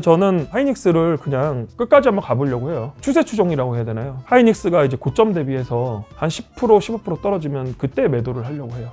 저는 하이닉스를 그냥 끝까지 한번 가보려고 해요. 추세 추종이라고 해야 되나요? 하이닉스가 이제 고점 대비해서 한 10% 15% 떨어지면 그때 매도를 하려고 해요.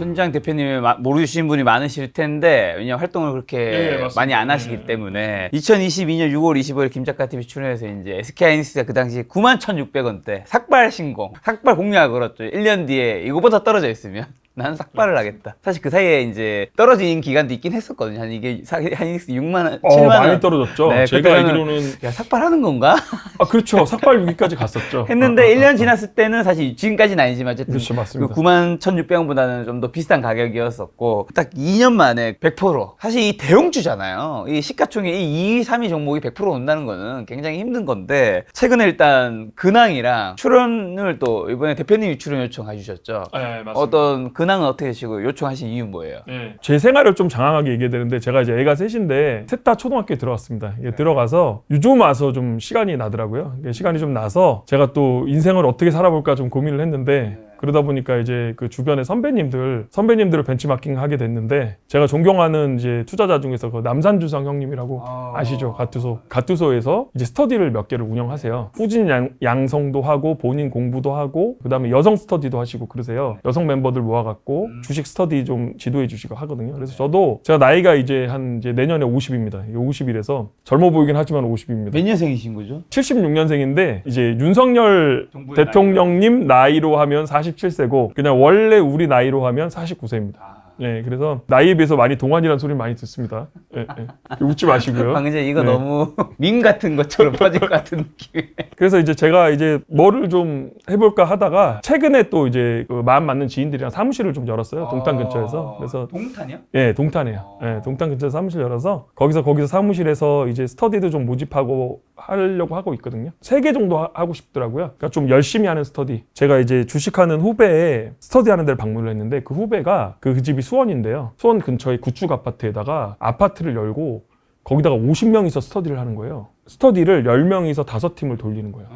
손장 대표님을 마- 모르시는 분이 많으실 텐데 왜냐면 활동을 그렇게 예, 맞습니다. 많이 안 하시기 예. 때문에 2022년 6월 25일 김작가 TV 출연해서 이제 SK 하이닉스가 그 당시 91,600원대 삭발 신공, 삭발 공략을 걸었죠. 1년 뒤에 이거보다 떨어져 있으면 나는 삭발을 하겠다. 사실 그 사이에 이제 떨어진 기간도 있긴 했었거든요. 한 이게 사- 하이닉스 6만 원, 7만 어, 원. 많이 떨어졌죠. 네, 제가 그때는- 알기로는 야 삭발하는 건가? 아 그렇죠. 삭발 6위까지 갔었죠. 했는데 아, 아, 1년 아. 지났을 때는 사실 지금까지는 아니지만 어쨌든 그렇죠, 맞습니다. 그 9만 1,600원보다는 좀 더 비슷한 가격이었었고 딱 2년 만에 100% 사실 이 대형주잖아요. 이 시가총액 이 2위, 3위 종목이 100% 온다는 거는 굉장히 힘든 건데 최근에 일단 근황이랑 출연을 또 이번에 대표님이 출연 요청해 주셨죠. 네, 맞습니다. 어떤 근황은 어떻게 되시고 요청하신 이유는 뭐예요? 네. 제 생활을 좀 장황하게 얘기해야 되는데 제가 이제 애가 셋인데 셋 다 초등학교에 들어갔습니다. 이게 들어가서 요즘 와서 좀 시간이 나더라고요. 이게 시간이 좀 나서 제가 또 인생을 어떻게 살아볼까 좀 고민을 했는데 그러다 보니까 이제 그 주변의 선배님들 선배님들을 벤치마킹 하게 됐는데 제가 존경하는 이제 투자자 중에서 그 남산주상 형님이라고 아 시죠? 가투소. 가투소에서 이제 스터디를 몇 개를 운영하세요. 후진 양, 양성도 하고 본인 공부도 하고 그다음에 여성 스터디도 하시고 그러세요. 여성 멤버들 모아갖고 주식 스터디 좀 지도해 주시고 하거든요. 그래서 저도 제가 나이가 이제 한 이제 내년에 50입니다. 50이라서 젊어 보이긴 하지만 50입니다. 몇 년생이신 거죠? 76년생인데 이제 윤석열 정부의 대통령님 나이로 하면 47세고 그냥 원래 우리 나이로 하면 49세입니다. 네, 그래서 나이에 비해서 많이 동안이라는 소리 많이 듣습니다. 예, 예. 웃지 마시고요. 방금 전에 이거 네. 너무 밈 같은 것처럼 퍼질 것 같은 느낌. 그래서 이제 제가 이제 뭐를 좀 해볼까 하다가 최근에 또 이제 그 마음 맞는 지인들이랑 사무실을 좀 열었어요. 동탄 근처에서. 그래서 동탄이요? 예, 동탄이에요. 예, 동탄 근처에 사무실 열어서 거기서 거기서 사무실에서 이제 스터디도 좀 모집하고 하려고 하고 있거든요. 세 개 정도 하- 하고 싶더라고요. 그러니까 좀 열심히 하는 스터디. 제가 이제 주식하는 후배에 스터디 하는 데를 방문을 했는데 그 후배가 그 집이 수원인데요. 수원 근처에 구축 아파트에다가 아파트를 열고 거기다가 50명이서 스터디를 하는 거예요. 스터디를 10명이서 5팀을 돌리는 거예요.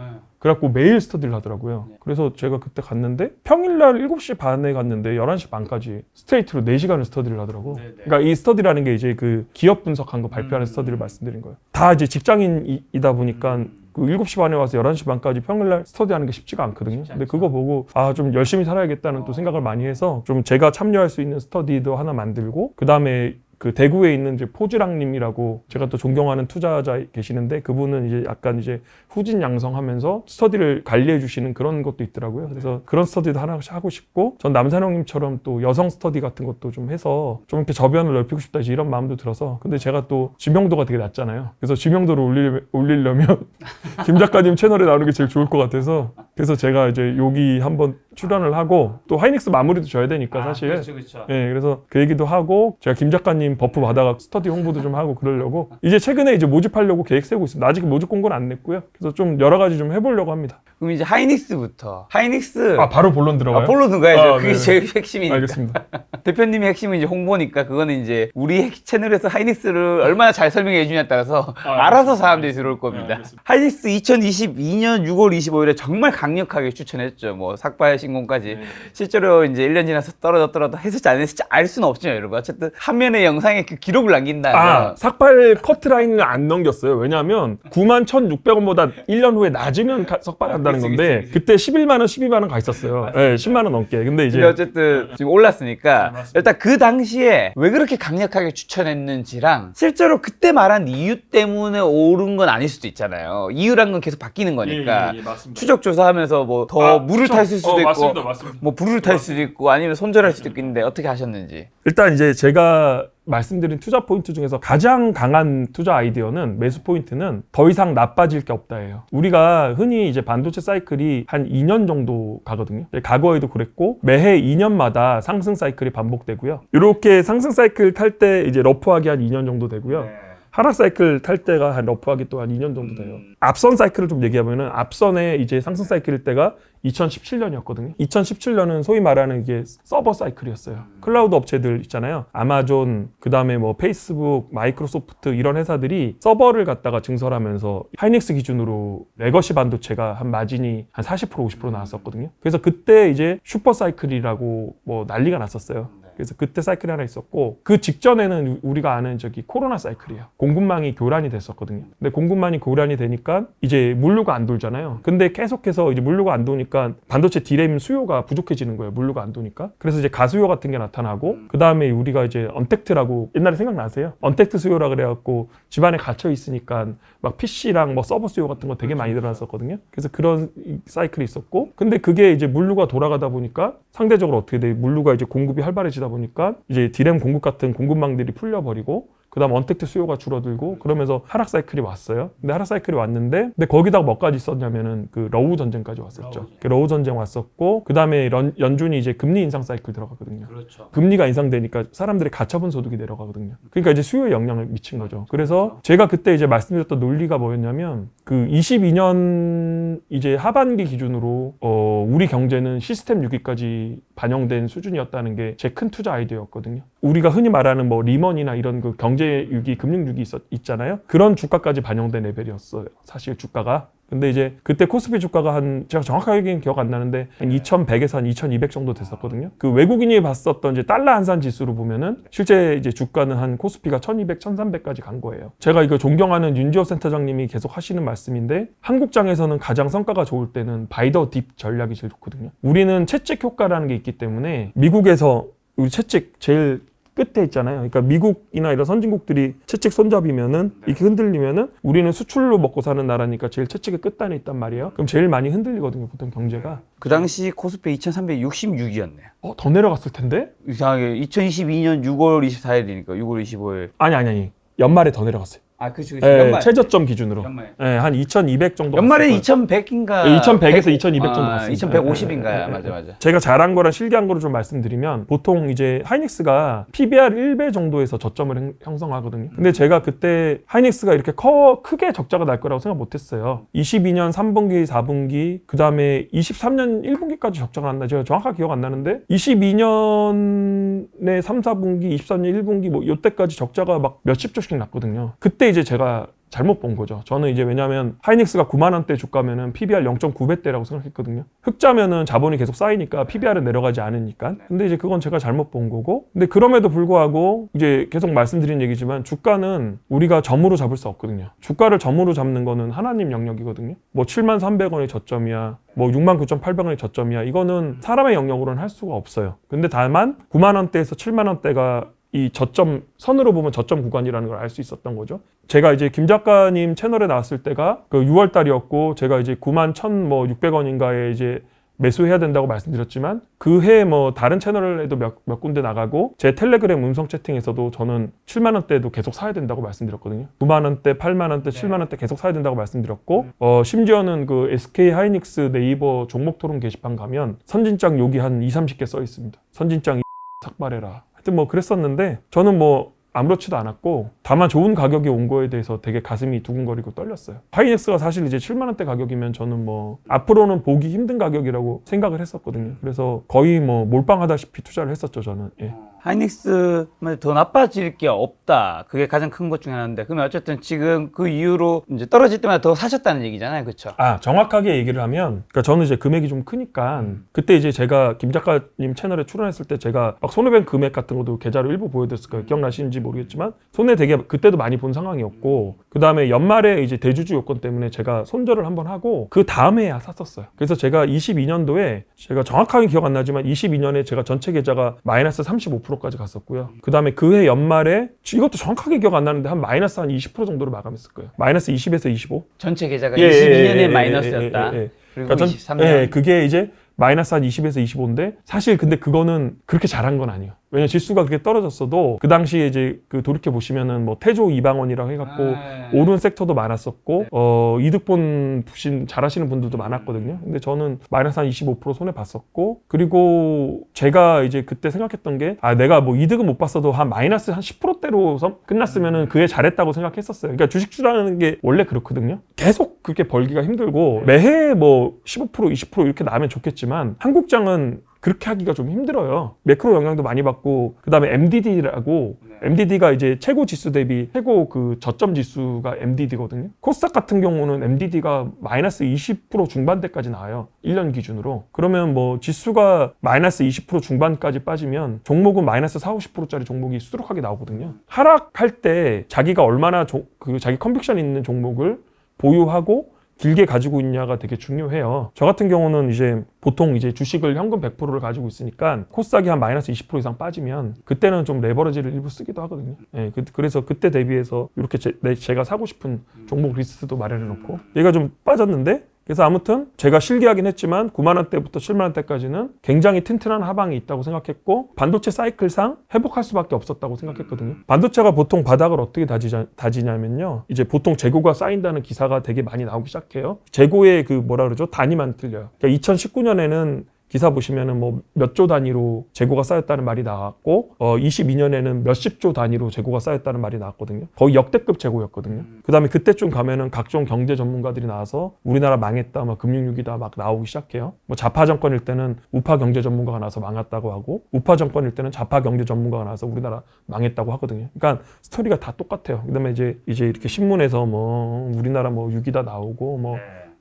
그래갖고 매일 스터디를 하더라고요. 그래서 제가 그때 갔는데 평일날 7시 반에 갔는데 11시 반까지 스트레이트로 4시간을 스터디를 하더라고. 그러니까 이 스터디라는 게 이제 그 기업 분석한 거 발표하는 스터디를 말씀드린 거예요. 다 이제 직장인이다 보니까 그 7시 반에 와서 11시 반까지 평일날 스터디하는 게 쉽지가 않거든요. 근데 그거 보고 아 좀 열심히 살아야겠다는 또 생각을 많이 해서 좀 제가 참여할 수 있는 스터디도 하나 만들고 그 다음에 그 대구에 있는 이제 포즈랑님이라고 제가 또 존경하는 투자자 계시는데 그분은 이제 약간 이제 후진 양성하면서 스터디를 관리해 주시는 그런 것도 있더라고요. 그래서 그런 스터디도 하나 하고 싶고 전 남산형님처럼 또 여성 스터디 같은 것도 좀 해서 좀 이렇게 저변을 넓히고 싶다 이런 마음도 들어서 근데 제가 또 지명도가 되게 낮잖아요. 그래서 지명도를 올리, 올리려면 김 작가님 채널에 나오는 게 제일 좋을 것 같아서 그래서 제가 이제 여기 한번 출연을 하고 또 하이닉스 마무리도 져야 되니까 사실 그렇죠. 예, 그래서 그 얘기도 하고 제가 김 작가님 버프 받아가 스터디 홍보도 좀 하고 그러려고 이제 최근에 이제 모집하려고 계획 세우고 있습니다. 아직 모집 공고는 안 냈고요. 그래서 좀 여러 가지 좀 해보려고 합니다. 그럼 이제 하이닉스부터. 하이닉스. 아 바로 본론 들어가요? 아, 볼로 들어가야죠. 아, 그게 네. 제일 핵심이니까. 알겠습니다. 대표님의 핵심은 이제 홍보니까 그거는 이제 우리 핵- 채널에서 하이닉스를 얼마나 잘 설명해 주냐에 따라서 아, 알아서 사람들이 들어올 겁니다. 네. 하이닉스 2022년 6월 25일에 정말 강력하게 추천했죠. 뭐 삭발 신공까지. 네. 실제로 이제 1년 지나서 떨어졌더라도 했을지 안 했을지 알 수는 없지만 여러분. 어쨌든 한 면의 영상에 그 기록을 남긴다면 아 삭발 커트 라인을 안 넘겼어요. 왜냐하면 9만 1,600원보다 1년 후에 낮으면 가- 석발한다는 그치, 건데 그치. 그때 11만 원, 12만 원 가 있었어요. 네, 10만 원 넘게. 근데 이제 근데 어쨌든 지금 올랐으니까 맞습니다. 일단 그 당시에 왜 그렇게 강력하게 추천했는지랑 실제로 그때 말한 이유 때문에 오른 건 아닐 수도 있잖아요. 이유란 건 계속 바뀌는 거니까 예, 그러니까 추적 조사하면서 뭐더 물을 탔을 수도 있고 어, 맞습니다. 뭐 불을 탈 수도 있고 아니면 손절할 수도 있는데 어떻게 하셨는지. 일단 이제 제가 말씀드린 투자 포인트 중에서 가장 강한 투자 아이디어는 매수 포인트는 더 이상 나빠질 게 없다예요. 우리가 흔히 이제 반도체 사이클이 한 2년 정도 가거든요. 과거에도 그랬고 매해 2년마다 상승 사이클이 반복되고요. 이렇게 상승 사이클 탈 때 이제 러프하게 한 2년 정도 되고요. 하락 사이클 탈 때가 한 러프하게 또 한 2년 정도 돼요. 앞선 사이클을 좀 얘기하면은 앞선에 이제 상승 사이클일 때가 2017년이었거든요. 2017년은 소위 말하는 이게 서버 사이클이었어요. 클라우드 업체들 있잖아요. 아마존, 그 다음에 뭐 페이스북, 마이크로소프트 이런 회사들이 서버를 갖다가 증설하면서 하이닉스 기준으로 레거시 반도체가 한 마진이 한 40% 50% 나왔었거든요. 그래서 그때 이제 슈퍼 사이클이라고 뭐 난리가 났었어요. 그래서 그때 사이클이 하나 있었고 그 직전에는 우리가 아는 저기 코로나 사이클이에요. 공급망이 교란이 됐었거든요. 근데 공급망이 교란이 되니까 이제 물류가 안 돌잖아요. 근데 계속해서 이제 물류가 안 도니까 반도체 디램 수요가 부족해지는 거예요. 물류가 안 도니까. 그래서 이제 가수요 같은 게 나타나고 그 다음에 우리가 이제 언택트라고 옛날에 생각나세요? 언택트 수요라 그래 갖고 집안에 갇혀 있으니까 막 PC랑 뭐 서버 수요 같은 거 되게 많이 늘어났었거든요. 그래서 그런 이 사이클이 있었고 근데 그게 이제 물류가 돌아가다 보니까 상대적으로 어떻게 돼? 물류가 이제 공급이 활발해지다 보니까 이제 디램 공급 같은 공급망들이 풀려버리고 그다음 언택트 수요가 줄어들고 그러면서 하락 사이클이 왔어요. 근데 하락 사이클이 왔는데 근데 거기다가 뭐까지 있었냐면은 그 러우 전쟁까지 왔었죠. 그 러우 전쟁 왔었고 그다음에 런- 연준이 이제 금리 인상 사이클 들어가거든요. 그렇죠. 금리가 인상되니까 사람들의 가처분 소득이 내려가거든요. 그러니까 이제 수요에 영향을 미친 거죠. 그래서 제가 그때 이제 말씀드렸던 논리가 뭐였냐면 그 22년 이제 하반기 기준으로 어 우리 경제는 시스템 6위까지 반영된 수준이었다는 게 제 큰 투자 아이디어였거든요. 우리가 흔히 말하는 뭐 리먼이나 이런 그 경제 6위, 금융 6위 있었, 있잖아요. 그런 주가까지 반영된 레벨이었어요. 사실 주가가. 근데 이제 그때 코스피 주가가 한 제가 정확하게는 기억 안 나는데 한 2,100에서 한 2,200 정도 됐었거든요. 그 외국인이 봤었던 이제 달러 환산 지수로 보면은 실제 이제 주가는 한 코스피가 1,200, 1,300까지 간 거예요. 제가 이거 존경하는 윤지호 센터장님이 계속 하시는 말씀인데 한국장에서는 가장 성과가 좋을 때는 바이더 딥 전략이 제일 좋거든요. 우리는 채찍 효과라는 게 있기 때문에 미국에서 우리 채찍 제일 끝에 있잖아요. 그러니까 미국이나 이런 선진국들이 채찍 손잡이면은 이렇게 흔들리면은 우리는 수출로 먹고 사는 나라니까 제일 채찍의 끝단에 있단 말이에요. 그럼 제일 많이 흔들리거든요, 보통 경제가. 그 당시 코스피 2366이었네요. 어, 더 내려갔을 텐데? 이상하게 2022년 6월 24일이니까 6월 25일. 아니, 아니, 아니. 연말에 더 내려갔어요. 아, 그치, 예, 최저점 기준으로. 연말. 예, 한 2,200 정도. 연말에 갔을 거예요. 2100인가 2100에서 2200 정도 갔습니다. 2150인가요? 예, 예, 예, 맞아 예. 맞아. 제가 잘한 거랑 실기한 거를 좀 말씀드리면 보통 이제 하이닉스가 PBR 1배 정도에서 저점을 행- 형성하거든요. 근데 제가 그때 하이닉스가 이렇게 커 크게 적자가 날 거라고 생각 못 했어요. 22년 3분기, 4분기, 그다음에 23년 1분기까지 적자가 났나 제가 정확하게 기억 안 나는데 22년에 3, 4분기, 23년 1분기 뭐 요때까지 적자가 막 몇십 조씩 났거든요. 그때 이제 제가 잘못 본 거죠. 저는 이제 왜냐면 하이닉스가 9만 원대 주가면은 PBR 0.9배대라고 생각했거든요. 흑자면은 자본이 계속 쌓이니까 PBR은 내려가지 않으니까. 근데 이제 그건 제가 잘못 본 거고. 근데 그럼에도 불구하고 이제 계속 말씀드린 얘기지만 주가는 우리가 점으로 잡을 수 없거든요. 주가를 점으로 잡는 거는 하나님 영역이거든요. 뭐 7만 300원이 저점이야. 뭐 6만 9,800원이 저점이야. 이거는 사람의 영역으로는 할 수가 없어요. 근데 다만 9만 원대에서 7만 원대가 이 저점 선으로 보면 저점 구간이라는 걸 알 수 있었던 거죠. 제가 이제 김 작가님 채널에 나왔을 때가 그 6월 달이었고 제가 이제 9만 1,600원인가에 이제 매수해야 된다고 말씀드렸지만 그 해 뭐 다른 채널에도 몇, 몇 군데 나가고 제 텔레그램 음성 채팅에서도 저는 7만 원대도 계속 사야 된다고 말씀드렸거든요. 9만 원대, 8만 원대, 7만 원대 계속 사야 된다고 말씀드렸고 어 심지어는 그 SK 하이닉스 네이버 종목 토론 게시판 가면 선진장 욕이 한 2, 30개 써 있습니다. 선진장 삭발해라. 뭐 그랬었는데 저는 뭐 아무렇지도 않았고 다만 좋은 가격이 온 거에 대해서 되게 가슴이 두근거리고 떨렸어요. 하이닉스가 사실 이제 7만 원대 가격이면 저는 뭐 앞으로는 보기 힘든 가격이라고 생각을 했었거든요. 그래서 거의 뭐 몰빵하다시피 투자를 했었죠 저는. 예. 하이닉스만 더 나빠질 게 없다. 그게 가장 큰 것 중에 하나인데. 그러면 어쨌든 지금 그 이후로 이제 떨어질 때마다 더 사셨다는 얘기잖아요. 그렇죠? 아 정확하게 얘기를 하면 그러니까 저는 이제 금액이 좀 크니까 그때 이제 제가 김 작가님 채널에 출연했을 때 제가 막 손해본 금액 같은 것도 계좌로 일부 보여드렸을 거예요 기억나시는지 모르겠지만 손해 되게 그때도 많이 본 상황이었고 그 다음에 연말에 이제 대주주 요건 때문에 제가 손절을 한번 하고 그 다음에야 샀었어요 그래서 제가 22년도에 제가 정확하게 기억 안 나지만 22년에 제가 전체 계좌가 마이너스 35% 까지 갔었고요 그 다음에 그 해 연말에 이것도 정확하게 기억 안 나는데 한 마이너스 한 20% 정도로 마감했을 거예요 마이너스 20에서 25 전체 계좌가 예, 22년에 예, 예, 마이너스였다. 예, 예, 예. 그리고 전- 23년. 예, 그게 이제 마이너스 한 20에서 25인데 사실 근데 그거는 그렇게 잘한 건 아니에요. 왜냐면 지수가 그렇게 떨어졌어도 그 당시에 이제 그 돌이켜 보시면은 뭐 태조 이방원이라고 해갖고 아, 오른 섹터도 많았었고 네. 어 이득 본 부신 잘하시는 분들도 많았거든요. 근데 저는 마이너스 한 25% 손해 봤었고 그리고 제가 이제 그때 생각했던 게 아 내가 뭐 이득은 못 봤어도 한 마이너스 한 10%대로 끝났으면은 그에 잘했다고 생각했었어요. 그러니까 주식 투자하는 게 원래 그렇거든요. 계속 그렇게 벌기가 힘들고 매해 뭐 15% 20% 이렇게 나면 좋겠지만 한국장은 그렇게 하기가 좀 힘들어요. 매크로 영향도 많이 받고 그다음에 MDD라고 MDD가 이제 최고 지수 대비 최고 그 저점 지수가 MDD거든요. 코스닥 같은 경우는 MDD가 마이너스 20% 중반대까지 나와요. 1년 기준으로. 그러면 뭐 지수가 마이너스 20% 중반까지 빠지면 종목은 마이너스 4, 50%짜리 종목이 수두룩하게 나오거든요. 하락할 때 자기가 얼마나 조- 그 자기 컨빅션 있는 종목을 보유하고 길게 가지고 있냐가 되게 중요해요. 저 같은 경우는 이제 보통 이제 주식을 현금 100%를 가지고 있으니까 코스닥이 한 마이너스 20% 이상 빠지면 그때는 좀 레버리지를 일부 쓰기도 하거든요. 예, 그, 래서 그때 대비해서 이렇게 제, 내- 제가 사고 싶은 종목 리스트도 마련해 놓고 얘가 좀 빠졌는데 그래서 아무튼 제가 실기하긴 했지만 9만 원대부터 7만 원대까지는 굉장히 튼튼한 하방이 있다고 생각했고 반도체 사이클상 회복할 수밖에 없었다고 생각했거든요. 반도체가 보통 바닥을 어떻게 다지자, 다지냐면요. 이제 보통 재고가 쌓인다는 기사가 되게 많이 나오기 시작해요. 재고의 그 뭐라 그러죠? 단위만 틀려요. 그러니까 2019년에는 기사 보시면은 뭐 몇 조 단위로 재고가 쌓였다는 말이 나왔고 어 22년에는 몇십 조 단위로 재고가 쌓였다는 말이 나왔거든요. 거의 역대급 재고였거든요. 그다음에 그때쯤 가면은 각종 경제 전문가들이 나와서 우리나라 망했다, 막 금융위기다 막 나오기 시작해요. 뭐 좌파 정권일 때는 우파 경제 전문가가 나와서 망했다고 하고 우파 정권일 때는 좌파 경제 전문가가 나와서 우리나라 망했다고 하거든요. 그러니까 스토리가 다 똑같아요. 그다음에 이제 이제 이렇게 신문에서 뭐 우리나라 뭐 위기다 나오고 뭐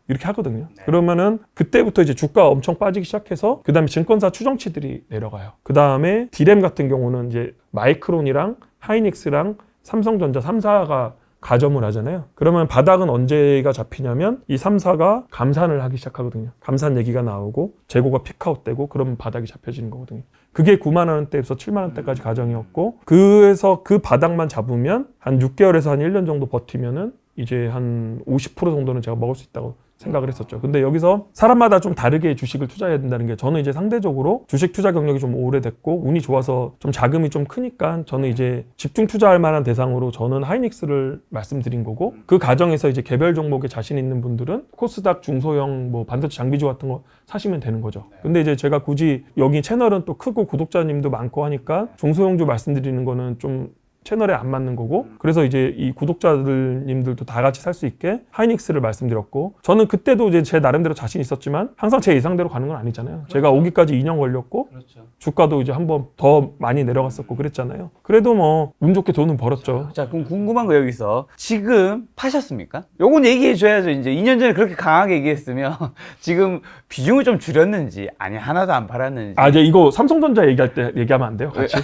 이렇게 하거든요. 그러면은 그때부터 이제 주가 엄청 빠지기 시작해서 그다음에 증권사 추정치들이 내려가요. 그다음에 디램 같은 경우는 이제 마이크론이랑 하이닉스랑 삼성전자 3사가 가점을 하잖아요. 그러면 바닥은 언제가 잡히냐면 이 3사가 감산을 하기 시작하거든요. 감산 얘기가 나오고 재고가 피크아웃되고 그러면 바닥이 잡혀지는 거거든요. 그게 9만 원대에서 7만 원대까지 가정이었고 그에서 그 바닥만 잡으면 한 6개월에서 한 1년 정도 버티면은 이제 한 50% 정도는 제가 먹을 수 있다고 생각을 했었죠. 근데 여기서 사람마다 좀 다르게 주식을 투자해야 된다는 게 저는 이제 상대적으로 주식 투자 경력이 좀 오래됐고 운이 좋아서 좀 자금이 좀 크니까 저는 이제 집중 투자할 만한 대상으로 저는 하이닉스를 말씀드린 거고 그 과정에서 이제 개별 종목에 자신 있는 분들은 코스닥 중소형 뭐 반도체 장비주 같은 거 사시면 되는 거죠. 근데 이제 제가 굳이 여기 채널은 또 크고 구독자님도 많고 하니까 중소형주 말씀드리는 거는 좀 채널에 안 맞는 거고 그래서 이제 이 구독자들님들도 다 같이 살 수 있게 하이닉스를 말씀드렸고 저는 그때도 이제 제 나름대로 자신 있었지만 항상 제 예상대로 가는 건 아니잖아요. 제가 오기까지 2년 걸렸고 그렇죠. 주가도 이제 한 번 더 많이 내려갔었고 그랬잖아요. 그래도 뭐 운 좋게 돈은 벌었죠. 자, 그럼 궁금한 거 여기서 지금 파셨습니까? 요건 얘기해 줘야죠. 이제 2년 전에 그렇게 강하게 얘기했으면 지금 비중을 좀 줄였는지 아니 하나도 안 팔았는지. 아 이제 이거 삼성전자 얘기할 때 얘기하면 안 돼요, 같이?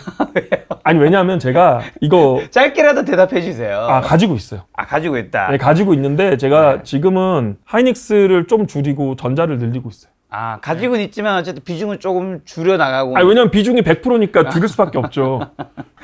아니 왜냐하면 제가 이 거 짧게라도 대답해 주세요. 아 가지고 있어요. 아, 가지고 있다. 네, 가지고 있는데 제가 네. 지금은 하이닉스를 좀 줄이고 전자를 늘리고 있어요. 아, 가지고는 있지만 어쨌든 비중을 조금 줄여 나가고. 아니 왜냐면 비중이 100%니까 줄일 수밖에 없죠.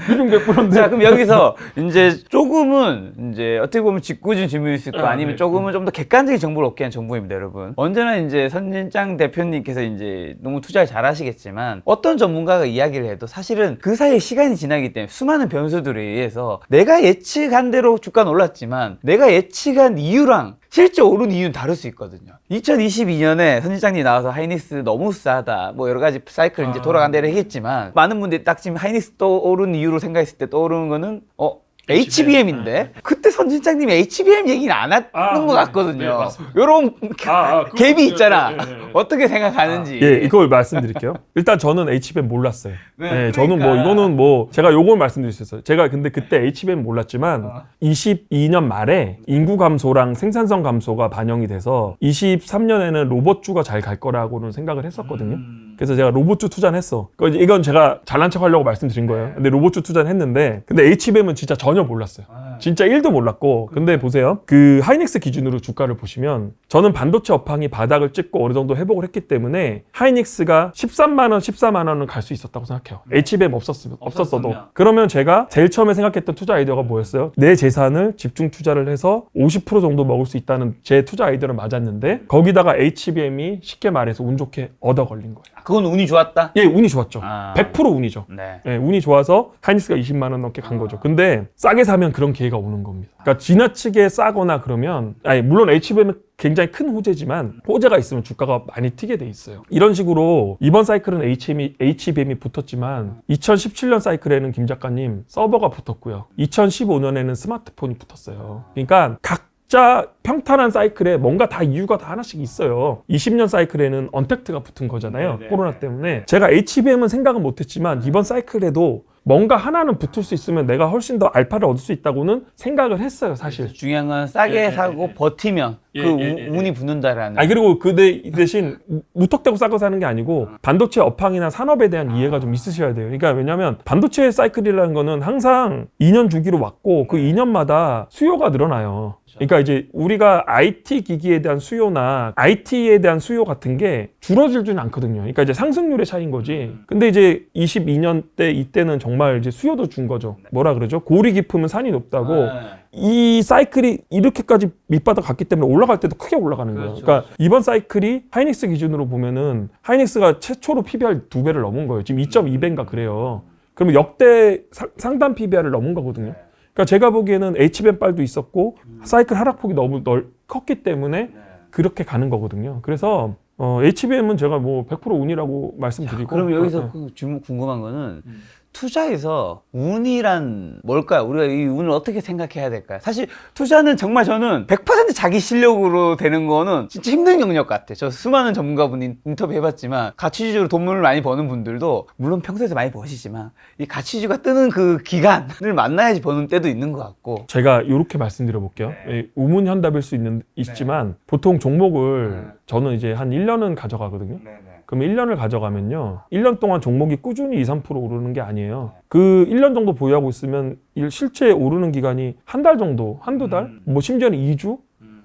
비중 100%인데. 자, 그럼 여기서 이제 조금은 이제 어떻게 보면 짓궂은 질문일 수 있고 아, 아니면 네. 조금은 좀 더 객관적인 정보를 얻게 한 정보입니다, 여러분. 언제나 이제 선진장 대표님께서 이제 너무 투자를 잘 하시겠지만 어떤 전문가가 이야기를 해도 사실은 그 사이에 시간이 지나기 때문에 수많은 변수들에 의해서 내가 예측한 대로 주가는 올랐지만 내가 예측한 이유랑 실제 오른 이유는 다를 수 있거든요. 2022년에 선진장님 나와서 하이닉스 너무 싸다. 뭐 여러 가지 사이클 이제 아. 돌아간다를 했겠지만 많은 분들이 딱 지금 하이닉스 떠오른 이유로 생각했을 때 떠오르는 거는 어 HBM인데 그때 선진장님이 HBM 얘기는 안 하는 아, 것 네. 같거든요. 네, 맞습니다. 요런 아, 아, 그거- 갭이 있잖아. 네, 네, 네. 어떻게 생각하는지. 예, 이걸 말씀드릴게요. 일단 저는 HBM 몰랐어요. 네, 네, 저는 뭐 그러니까. 이거는 뭐 제가 요걸 말씀드릴 수 있어요. 제가 근데 그때 HBM 몰랐지만 어. 22년 말에 인구 감소랑 생산성 감소가 반영이 돼서 23년에는 로봇주가 잘 갈 거라고는 생각을 했었거든요. 음. 그래서 제가 로봇주 투자는 했어. 그 이건 제가 잘난 척 하려고 말씀드린 거예요. 근데 로봇주 투자는 했는데 근데 HBM은 진짜 전혀 몰랐어요. 아. 진짜 1도 몰랐고 근데 보세요 그 하이닉스 기준으로 주가를 보시면 저는 반도체 업황이 바닥을 찍고 어느 정도 회복을 했기 때문에 하이닉스가 13만 원 14만 원은 갈 수 있었다고 생각해요 HBM 없었, 없었어도 없었으면. 그러면 제가 제일 처음에 생각했던 투자 아이디어가 뭐였어요 내 재산을 집중 투자를 해서 50% 정도 먹을 수 있다는 제 투자 아이디어는 맞았는데 거기다가 HBM이 쉽게 말해서 운 좋게 얻어 걸린 거예요 그건 운이 좋았다. 예, 운이 좋았죠. 아. 100% 운이죠. 네. 예, 운이 좋아서 하이닉스가 20만 원 넘게 간 거죠. 근데 싸게 사면 그런 기회가 오는 겁니다. 그러니까 지나치게 싸거나 그러면 아니 물론 HBM은 굉장히 큰 호재지만 호재가 있으면 주가가 많이 튀게 돼 있어요. 이런 식으로 이번 사이클은 HBM이, HBM이 붙었지만 2017년 사이클에는 김 작가님 서버가 붙었고요. 2015년에는 스마트폰이 붙었어요. 그러니까 각 각자 평탄한 사이클에 뭔가 다 이유가 다 하나씩 있어요. 20년 사이클에는 언택트가 붙은 거잖아요. 네네. 코로나 때문에. 제가 HBM은 생각은 못했지만 이번 사이클에도 뭔가 하나는 붙을 수 있으면 내가 훨씬 더 알파를 얻을 수 있다고는 생각을 했어요, 사실. 중요한 건 싸게 예, 예, 사고 예, 예. 버티면 예, 그 예, 우- 예, 운이 붙는다라는. 아 그리고 그 대- 대신 무턱대고 싸고 사는 게 아니고 반도체 업황이나 산업에 대한 이해가 좀 있으셔야 돼요. 그러니까 왜냐하면 반도체 사이클이라는 거는 항상 2년 주기로 왔고 그 2년마다 수요가 늘어나요. 그러니까 이제 우리가 IT 기기에 대한 수요나 IT에 대한 수요 같은 게 줄어들지는 않거든요. 그러니까 이제 상승률의 차이인 거지. 근데 이제 22년 때 이때는 정말 이제 수요도 준 거죠. 뭐라 그러죠? 고리 깊으면 산이 높다고. 네. 이 사이클이 이렇게까지 밑바닥 갔기 때문에 올라갈 때도 크게 올라가는 거예요. 그렇죠, 그러니까 이번 사이클이 하이닉스 기준으로 보면은 하이닉스가 최초로 PBR 두 배를 넘은 거예요. 지금 2.2배인가 그래요. 그러면 역대 사- 상단 PBR을 넘은 거거든요. 그러니까 제가 보기에는 HBM 빨도 있었고 사이클 하락폭이 너무 넓, 컸기 때문에 그렇게 가는 거거든요. 그래서 어, HBM은 제가 뭐 100% 운이라고 말씀드리고 그럼 여기서 어, 어. 그 질문 궁금한 거는 음. 투자에서 운이란 뭘까요? 우리가 이 운을 어떻게 생각해야 될까요? 사실 투자는 정말 저는 100% 자기 실력으로 되는 거는 진짜 힘든 영역 같아요. 저 수많은 전문가분 인터뷰 해봤지만 가치주로 돈을 많이 버는 분들도 물론 평소에도 많이 버시지만 이 가치주가 뜨는 그 기간을 만나야지 버는 때도 있는 것 같고 제가 이렇게 말씀드려 볼게요. 네. 예, 우문 현답일 수 있는, 있지만 보통 종목을 저는 이제 한 1년은 가져가거든요. 그럼 1년을 가져가면요. 1년 동안 종목이 꾸준히 2, 3% 오르는 게 아니에요. 그 1년 정도 보유하고 있으면 일- 실제 오르는 기간이 한 달 정도, 한두 달, 뭐 심지어는 2주?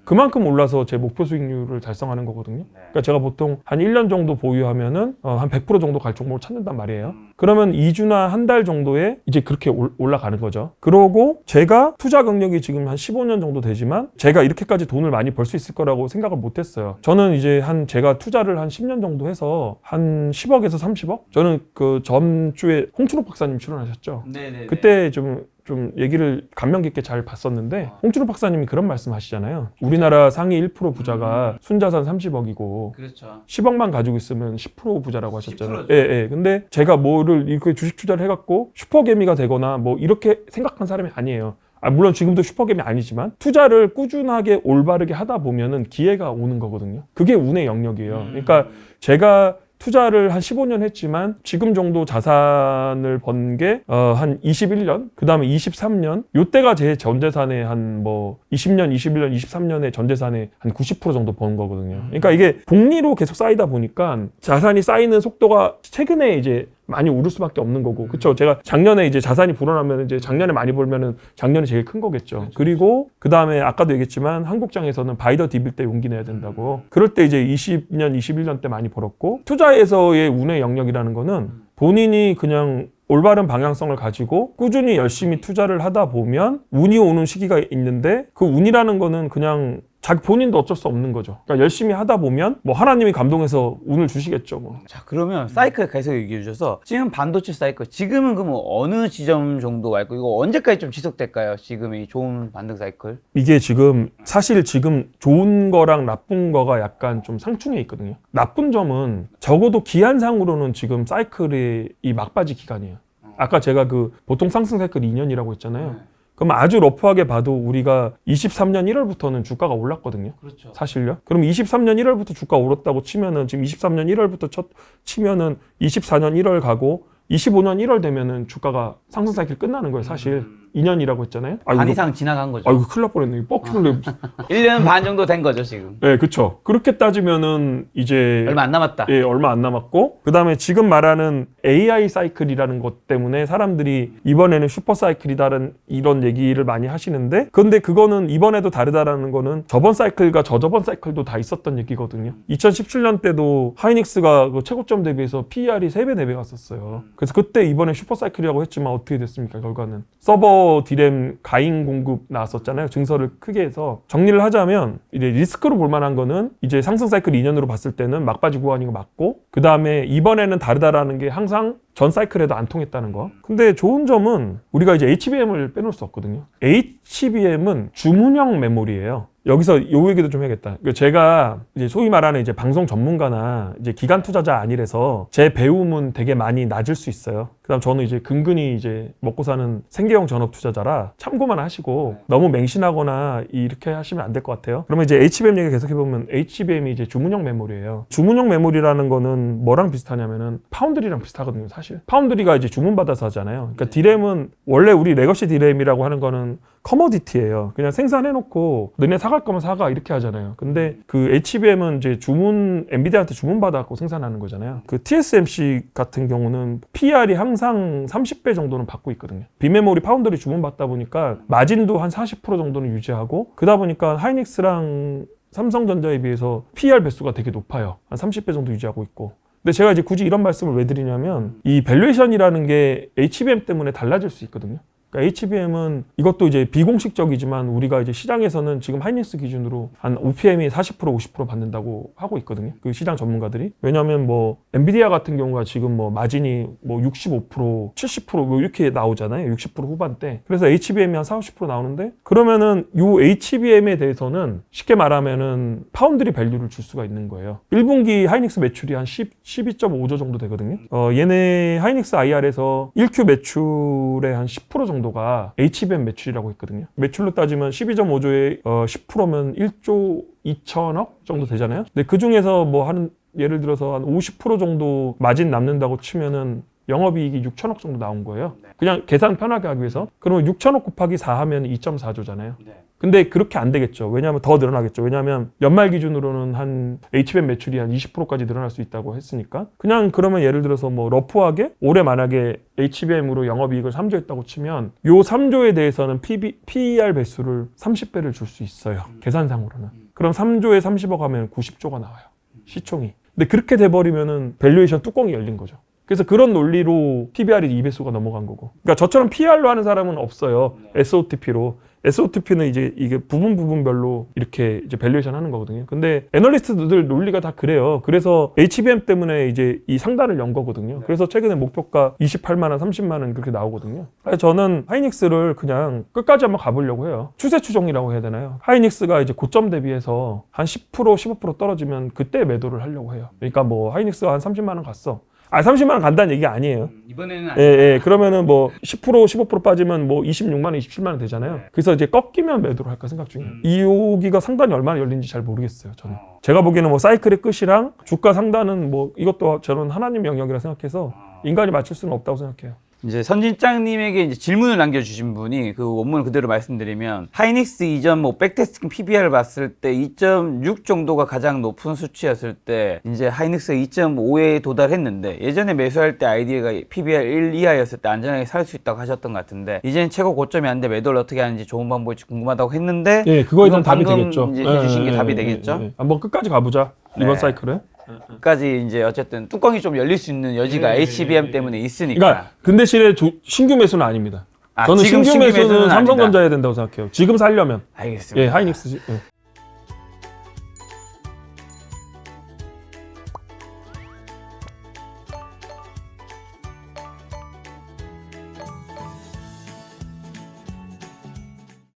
그만큼 올라서 제 목표 수익률을 달성하는 거거든요. 그러니까 제가 보통 한 1년 정도 보유하면은 어, 한100% 정도 갈 종목을 찾는단 말이에요. 그러면 2주나 한 달 정도에 이제 그렇게 올- 올라가는 거죠. 그러고 제가 투자 경력이 지금 한 15년 정도 되지만 제가 이렇게까지 돈을 많이 벌 수 있을 거라고 생각을 못 했어요. 저는 이제 한 제가 투자를 한 10년 정도 해서 한 10억에서 30억? 저는 그 전주에 홍춘욱 박사님 출연하셨죠. 네네. 그때 좀, 좀 얘기를 감명 깊게 잘 봤었는데 홍준호 박사님이 그런 말씀 하시잖아요. 우리나라 상위 1% 부자가 순자산 30억이고 그렇죠. 10억만 가지고 있으면 10% 부자라고 하셨잖아요. 10%죠. 예, 예. 근데 제가 뭐를 이렇게 주식 투자를 해갖고 슈퍼개미가 되거나 뭐 이렇게 생각한 사람이 아니에요. 아, 물론 지금도 슈퍼개미 아니지만 투자를 꾸준하게 올바르게 하다 보면은 기회가 오는 거거든요. 그게 운의 영역이에요. 음. 그러니까 제가 투자를 한 15년 했지만 지금 정도 자산을 번게 어, 한 21년, 그 다음에 23년, 요때가 제 전재산의 한 뭐 20년, 21년, 23년의 전재산의 한 90% 정도 번 거거든요. 그러니까 이게 복리로 계속 쌓이다 보니까 자산이 쌓이는 속도가 최근에 이제 많이 오를 수밖에 없는 거고, 그쵸? 제가 작년에 이제 자산이 불어나면 이제 작년에 많이 벌면은 작년이 제일 큰 거겠죠. 그리고그 다음에 아까도 얘기했지만 한국장에서는 바이더 디빌 때 용기 내야 된다고. 그럴 때 이제 20년, 21년 때 많이 벌었고, 투자에서의 운의 영역이라는 거는 본인이 그냥 올바른 방향성을 가지고 꾸준히 열심히 투자를 하다 보면 운이 오는 시기가 있는데 그 운이라는 거는 그냥 자기 본인도 어쩔 수 없는 거죠. 그러니까 열심히 하다 보면 뭐 하나님이 감동해서 운을 주시겠죠. 뭐. 자 그러면 사이클 계속 얘기해 주셔서 지금 반도체 사이클 지금은 그럼 어느 지점 정도 와 있고 이거 언제까지 좀 지속될까요? 지금 이 좋은 반등 사이클? 이게 지금 사실 지금 좋은 거랑 나쁜 거가 약간 좀 상충해 있거든요. 나쁜 점은 적어도 기한상으로는 지금 사이클이 이 막바지 기간이에요. 아까 제가 그 보통 상승 사이클 2년이라고 했잖아요. 그럼 아주 러프하게 봐도 우리가 23년 1월부터는 주가가 올랐거든요. 그렇죠. 사실요? 그럼 23년 1월부터 주가 오랐다고 치면은 지금 23년 1월부터 첫 치면은 24년 1월 가고 25년 1월 되면은 주가가 상승 사이클 끝나는 거예요, 사실. 2년이라고 했잖아요. 반 아이고, 이상 지나간 거죠. 아이고 큰일 날 뻔했네. 뻑큐를 내. 1년 반 정도 된 거죠 지금. 네, 그쵸. 그렇게 따지면은 이제 얼마 안 남았다. 예, 얼마 안 남았고 그다음에 지금 말하는 AI 사이클이라는 것 때문에 사람들이 이번에는 슈퍼 사이클이다는 이런 얘기를 많이 하시는데 근데 그거는 이번에도 다르다라는 거는 저번 사이클과 저저번 사이클도 다 있었던 얘기거든요. 2017년 때도 하이닉스가 그 최고점 대비해서 PER이 3배, 4배 갔었어요. 그래서 그때 이번에 슈퍼 사이클이라고 했지만 어떻게 됐습니까? 결과는 서버 디램 가인 공급 나왔었잖아요. 증서를 크게 해서 정리를 하자면 이제 리스크로 볼 만한 거는 이제 상승 사이클 2년으로 봤을 때는 막바지 구간인 거 맞고 그 다음에 이번에는 다르다라는 게 항상 전 사이클에도 안 통했다는 거. 근데 좋은 점은 우리가 이제 HBM을 빼놓을 수 없거든요. HBM은 주문형 메모리예요. 여기서 요 얘기도 좀 해야겠다. 그 제가 이제 소위 말하는 이제 방송 전문가나 이제 기관 투자자 아니라서 제 배움은 되게 많이 낮을 수 있어요. 그다음 저는 이제 근근히 이제 먹고 사는 생계형 전업 투자자라 참고만 하시고 너무 맹신하거나 이렇게 하시면 안 될 것 같아요. 그러면 이제 HBM 얘기 계속 해 보면 HBM이 이제 주문형 메모리예요. 주문형 메모리라는 거는 뭐랑 비슷하냐면은 파운드리랑 비슷하거든요, 사실. 파운드리가 이제 주문 받아서 하잖아요. 그러니까 디램은 원래 우리 레거시 디램이라고 하는 거는 커머디티예요. 그냥 생산해놓고 너네 사갈 거면 사가 이렇게 하잖아요. 근데 그 HBM은 이제 주문 엔비디아한테 주문 받아갖고 생산하는 거잖아요. 그 TSMC 같은 경우는 PR이 항상 30배 정도는 받고 있거든요. 비메모리 파운더리 주문 받다 보니까 마진도 한 40% 정도는 유지하고 그러다 보니까 하이닉스랑 삼성전자에 비해서 PR 배수가 되게 높아요. 한 30배 정도 유지하고 있고. 근데 제가 이제 굳이 이런 말씀을 왜 드리냐면 이 밸류에이션이라는 게 HBM 때문에 달라질 수 있거든요. 그러니까 HBM은 이것도 이제 비공식적이지만 우리가 이제 시장에서는 지금 하이닉스 기준으로 한 OPM이 40% 50% 받는다고 하고 있거든요. 그 시장 전문가들이. 왜냐하면 뭐 엔비디아 같은 경우가 지금 뭐 마진이 뭐 65% 70%뭐 이렇게 나오잖아요. 60% 후반대. 그래서 HBM이 한 4, 50% 나오는데 그러면은 요 HBM에 대해서는 쉽게 말하면은 파운드리 밸류를 줄 수가 있는 거예요. 1분기 하이닉스 매출이 한 10, 12.5조 정도 되거든요. 어, 얘네 하이닉스 IR에서 1Q 매출의 한 10% 정도 가 HBM 매출이라고 했거든요. 매출로 따지면 12.5조에 어, 10%면 1조 2천억 정도 되잖아요. 근데 그 중에서 뭐한 예를 들어서 한 50% 정도 마진 남는다고 치면은 영업이익이 6천억 정도 나온 거예요. 그냥 계산 편하게 하기 위해서. 그러면 6천억 곱하기 4 하면 2.4조잖아요. 근데 그렇게 안 되겠죠. 왜냐하면 더 늘어나겠죠. 왜냐하면 연말 기준으로는 한 HBM 매출이 한 20%까지 늘어날 수 있다고 했으니까 그냥 그러면 예를 들어서 뭐 러프하게 올해 만약에 HBM으로 영업이익을 3조 했다고 치면 요 3조에 대해서는 PB, PER 배수를 30배를 줄 수 있어요. 계산상으로는. 그럼 3조에 30억 하면 90조가 나와요. 시총이. 근데 그렇게 돼버리면은 밸류에이션 뚜껑이 열린 거죠. 그래서 그런 논리로 PBR이 2배수가 넘어간 거고. 그러니까 저처럼 PR로 하는 사람은 없어요. SOTP로. SOTP는 이제 이게 부분 부분별로 이렇게 이제 밸류에이션 하는 거거든요. 근데 애널리스트들 논리가 다 그래요. 그래서 HBM 때문에 이제 이 상단을 연 거거든요. 그래서 최근에 목표가 28만 원, 30만 원 그렇게 나오거든요. 그래서 저는 하이닉스를 그냥 끝까지 한번 가보려고 해요. 추세 추종이라고 해야 되나요? 하이닉스가 이제 고점 대비해서 한 10% 15% 떨어지면 그때 매도를 하려고 해요. 그러니까 뭐 하이닉스가 한 30만 원 갔어. 아 30만 원 간다는 얘기가 아니에요. 이번에는 예, 예. 그러면은 뭐 10% 15% 빠지면 뭐 26만 원, 27만 원 되잖아요. 그래서 이제 꺾이면 매도를 할까 생각 중이에요. 이 여기가 상단이 얼마나 열린지 잘 모르겠어요. 저는. 제가 보기에는 뭐 사이클의 끝이랑 주가 상단은 뭐 이것도 저는 하나님 영역이라 생각해서 인간이 맞출 수는 없다고 생각해요. 이제 선진장님에게 이제 질문을 남겨주신 분이 그 원문을 그대로 말씀드리면 하이닉스 이전 뭐 백테스팅 PBR을 봤을 때 2.6 정도가 가장 높은 수치였을 때 이제 하이닉스가 2.5에 도달했는데 예전에 매수할 때 아이디어가 PBR 1 이하였을 때 안전하게 살 수 있다고 하셨던 것 같은데 이제는 최고 고점이 안 돼 매도를 어떻게 하는지 좋은 방법이 궁금하다고 했는데 예, 그거에 대한 답이 되겠죠. 이제 예, 해주신 게 예, 답이 예, 되겠죠. 예, 예. 한번 끝까지 가보자. 이번 네. 사이클에. 끝까지 이제 어쨌든 뚜껑이 좀 열릴 수 있는 여지가 예, HBM 예, 예. 때문에 있으니까 그러니까 그 대신에 조- 신규 매수는 아닙니다. 아, 저는 지금 신규 신규 매수는 매수는 삼성전자. 해야 된다고 생각해요. 지금 살려면. 알겠습니다. 예, 하이닉스. 예.